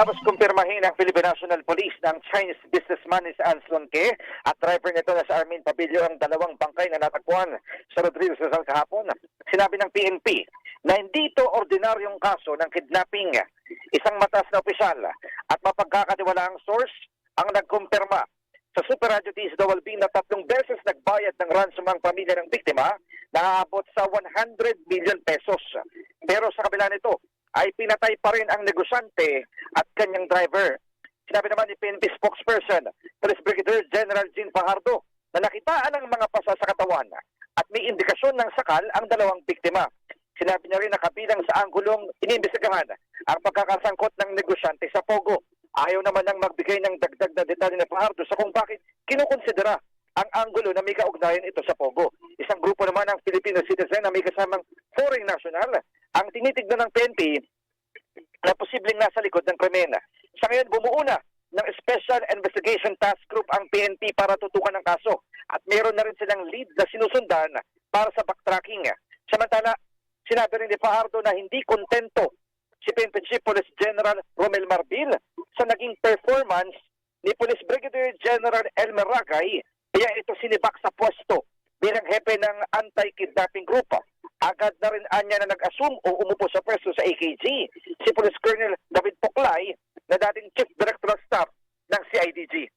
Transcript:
Matapos kumpirmahin ng Philippine National Police ng Chinese businessman ni Anslon Ke at driver nito na si Armin Pabilio ang dalawang bangkay na natagpuan sa Rodriguez Rizal kahapon. Sinabi ng PNP na hindi ito ordinaryong kaso ng kidnapping. Isang matas na opisyal at mapagkakatiwalaang source ang nagkumpirma sa Super Radio DSWB na tatlong beses nagbayad ng ransom ang pamilya ng biktima na aabot sa 100 million pesos. Pero sa kabila nito, ay pinatay pa rin ang negosyante at kanyang driver. Sinabi naman ni PNP spokesperson, Police Brigadier General Jean Fajardo, na nakitaan ng mga pasa sa katawan at may indikasyon ng sakal ang dalawang biktima. Sinabi niya rin na kabilang sa anggulong inimbestigahan ang pagkakasangkot ng negosyante sa Pogo. Ayaw naman nang magbigay ng dagdag na detalye ni Fajardo sa kung bakit kinukonsidera ang anggulo na may kaugnayan ito sa Pogo. Isang grupo naman ng Filipino citizen na may kasamang foreign national ang tinitignan ng PNP na posibleng nasa likod ng krimen. Sa ngayon, bumuo na ng Special Investigation Task Group ang PNP para tutukan ng kaso at meron na rin silang lead na sinusundan para sa backtracking. Samantala, sinabi rin ni Fajardo na hindi kontento si PNP Chief Police General Romel Marbil sa naging performance ni Police Brigadier General Elmer Ragay kaya ito sinibak sa pwesto bilang hepe ng anti-kidnapping group. Agad na anya na nag-assume o umupo sa pwesto sa AKG si Police Colonel David Poklay na dating Chief Director of Staff ng CIDG.